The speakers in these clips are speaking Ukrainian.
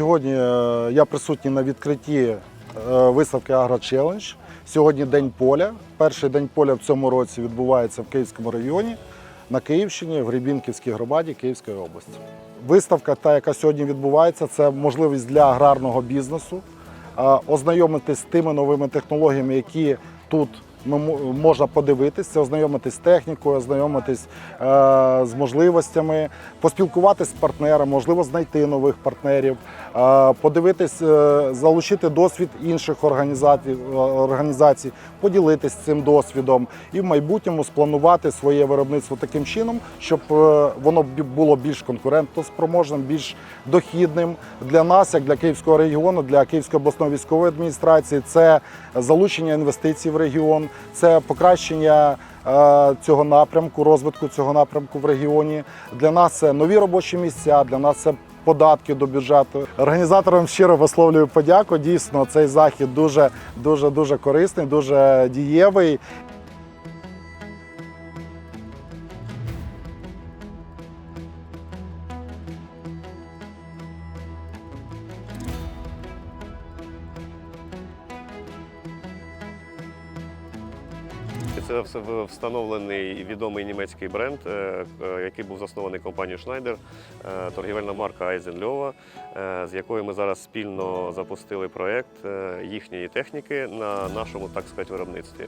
Сьогодні е, я присутній на відкритті е, виставки «Агрочелендж». Сьогодні День поля. Перший день поля в цьому році відбувається в Київському регіоні, на Київщині, в Гребінківській громаді Київської області. Виставка, та, яка сьогодні відбувається, це можливість для аграрного бізнесу е, ознайомитись з тими новими технологіями, які тут можна подивитись, це ознайомитись з технікою, ознайомитись з можливостями, поспілкуватись з партнерами, можливо, знайти нових партнерів, подивитись, е, залучити досвід інших організацій, е, організацій, поділитись цим досвідом і в майбутньому спланувати своє виробництво таким чином, щоб е, воно було більш конкурентоспроможним, більш дохідним для нас, як для Київського регіону, для Київської обласної військової адміністрації. Це залучення інвестицій в регіон, це покращення цього напрямку, розвитку цього напрямку в регіоні. Для нас це нові робочі місця, для нас це. Податки до бюджету організаторам щиро висловлюю подяку. Дійсно, цей захід дуже дуже дуже корисний, дуже дієвий. Це встановлений відомий німецький бренд, е, е, який був заснований компанією Schneider, е, торгівельна марка Eisenlöwe, е, з якою ми зараз спільно запустили проект е, їхньої техніки на нашому, так сказати, виробництві.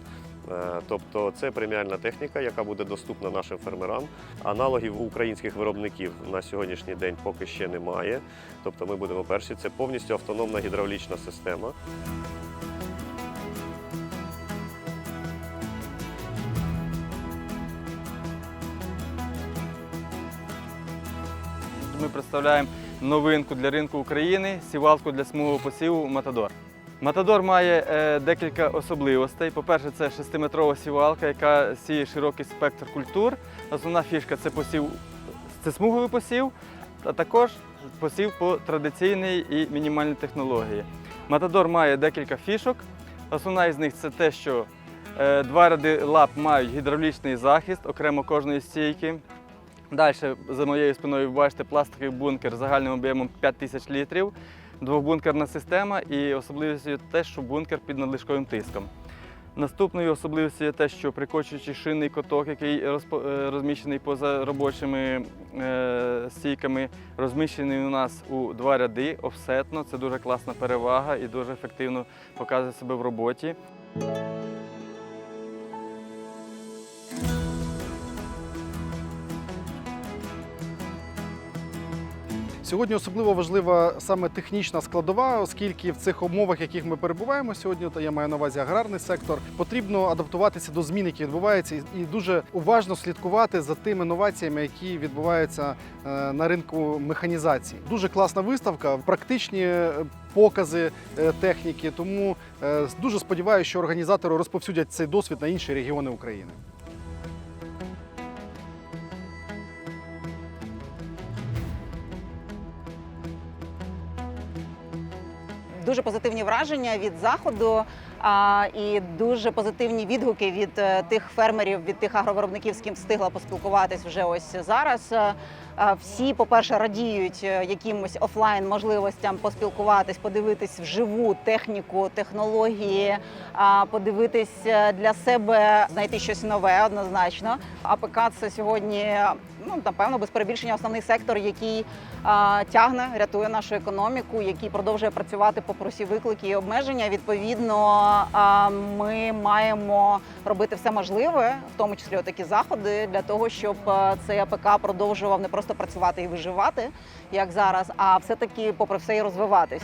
Тобто це преміальна техніка, яка буде доступна нашим фермерам. Аналогів українських виробників на сьогоднішній день поки ще немає. Тобто ми будемо перші. Це повністю автономна гідравлічна система. Ми представляємо новинку для ринку України сівалку для смугового посіву Матадор. Матадор має е, декілька особливостей. По-перше, це 6-метрова сівалка, яка сіє широкий спектр культур. Основна фішка це посів, це смуговий посів, а також посів по традиційній і мінімальній технології. Матадор має декілька фішок. Основна із них це те, що е, два ряди лап мають гідравлічний захист окремо кожної стійки. Далі за моєю спиною ви бачите пластиковий бункер загальним об'ємом 5 тисяч літрів, двохбункерна система і особливістю те, що бункер під надлишковим тиском. Наступною особливістю є те, що прикочуючий шинний коток, який е, розміщений поза робочими е, стійками, розміщений у нас у два ряди офсетно. Це дуже класна перевага і дуже ефективно показує себе в роботі. Сьогодні особливо важлива саме технічна складова, оскільки в цих умовах, в яких ми перебуваємо сьогодні, то я маю на увазі аграрний сектор, потрібно адаптуватися до змін, які відбуваються, і- дуже уважно слідкувати за тими новаціями, які відбуваються е, на ринку механізації. Дуже класна виставка, практичні е, покази е, техніки. Тому дуже сподіваюся, що організатори розповсюдять цей досвід на інші регіони України. Дуже позитивні враження від заходу і дуже позитивні відгуки від е, тих фермерів, від тих агровиробників, з ким встигла поспілкуватись вже ось зараз. Е, е, Всі, по-перше, радіють якимось офлайн можливостям поспілкуватись, подивитись вживу техніку, технології, подивитись для себе, знайти щось нове однозначно. АПК це сьогодні, ну напевно, без перебільшення основний сектор, який а, тягне, рятує нашу економіку, який продовжує працювати попри всі виклики і обмеження. Відповідно, ми маємо робити все можливе, в тому числі такі заходи, для того, щоб цей АПК продовжував не просто працювати і виживати, як зараз, а все-таки, попри все, і розвиватись.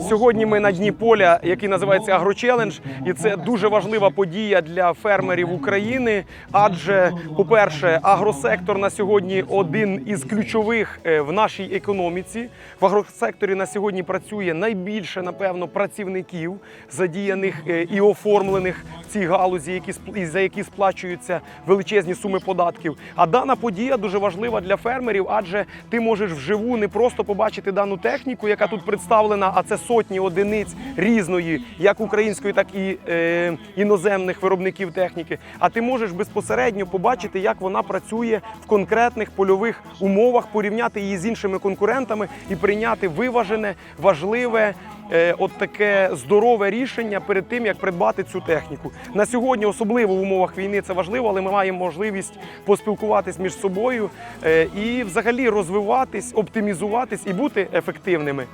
Сьогодні ми на дні поля, який називається Агрочелендж, і це дуже важлива подія для фермерів України. Адже, по-перше, агросектор на сьогодні один із ключових е, в нашій економіці. В агросекторі на сьогодні працює найбільше, напевно, працівників, задіяних е, і оформлених в цій галузі, які за які сплачуються величезні суми податків. А дана подія дуже важлива для фермерів, адже ти можеш вживу не просто побачити дану техніку, яка тут представлена, а це сотні одиниць різної, як української, так і е, іноземних виробників техніки. А ти можеш безпосередньо побачити, як вона працює в конкретних польових умовах, порівняти її з іншими конкурентами і прийняти виважене, важливе. е, От таке здорове рішення перед тим, як придбати цю техніку. На сьогодні, особливо в умовах війни, це важливо, але ми маємо можливість поспілкуватись між собою е, і взагалі розвиватись, оптимізуватись і бути ефективними.